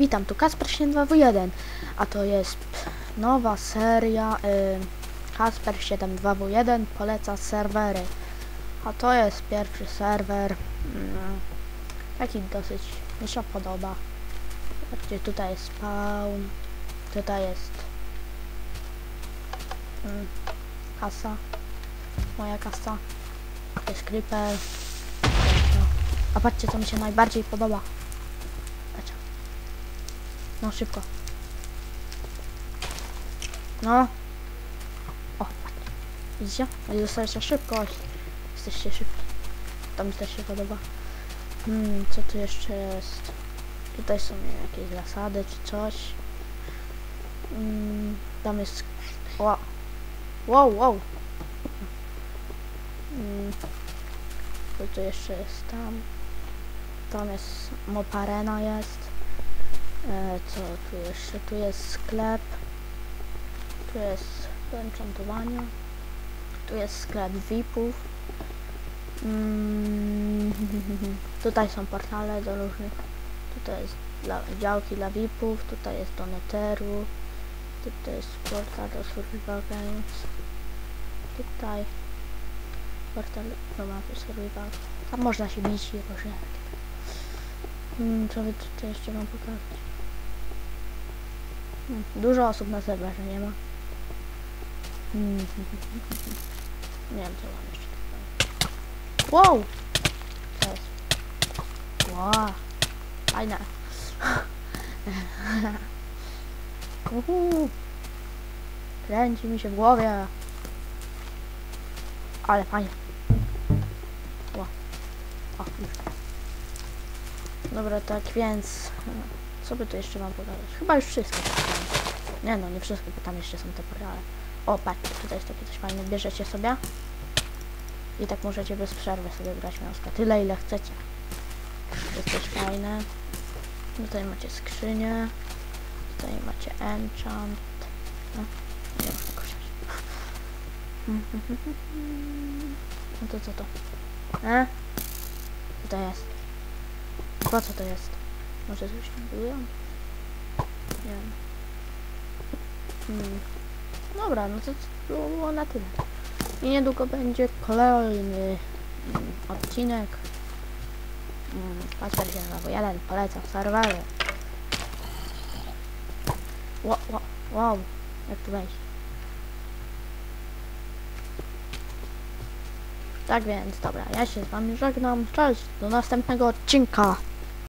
Witam, tu Kasper 721, a to jest nowa seria y, Kasper 72W1 poleca serwery. A to jest pierwszy serwer, mm, taki dosyć mi się podoba. Zobaczcie, tutaj jest spawn, tutaj jest mm, kasa, moja kasa, to jest creeper. A patrzcie, co mi się najbardziej podoba. No szybko. No. O. Widzicie? Będzie dostajecie szybkość. Jesteście szybki. To mi też się podoba. Hmm, co tu jeszcze jest? Tutaj są jakieś zasady czy coś. Hmm, tam jest... Wow. Wow, wow. Hmm. Co tu jeszcze jest tam? Tam jest moparena jest. E, co tu jeszcze? Tu jest sklep. Tu jest do. Tu jest sklep VIP-ów. Mm, tutaj są portale do różnych. Tutaj jest dla, działki dla VIP-ów. Tutaj jest do Netheru. Tutaj jest portal do Survival Games. Tutaj portal do mapy Survival. Tam można się bić i różne. Hmm, co by tutaj jeszcze wam pokazać? Hmm, dużo osób na serwerze nie ma. Nie wiem co mam jeszcze. Wow! Co jest? Wow! Fajne. Uhu. Kręci mi się w głowie. Ale fajnie. Wow. O, już. Dobra, tak więc... Co by tu jeszcze mam pokazać? Chyba już wszystko. Nie no, nie wszystko, bo tam jeszcze są te portale. O, patrzcie, tutaj jest takie coś fajne. Bierzecie sobie i tak możecie bez przerwy sobie grać przykład tyle, ile chcecie. Jest też fajne. Tutaj macie skrzynię. Tutaj macie enchant. No, nie można korzystać. No to co to? E? To jest? Po co to jest? Może coś tam budują? Nie wiem. Hmm. Dobra, no to było na tyle. I niedługo będzie kolejny mm, odcinek. Mm, Patrzcie się na jeden, polecam serwery. Wow, wow, wow, jak tu wejść? Tak więc, dobra, ja się z wami żegnam. Cześć, do następnego odcinka.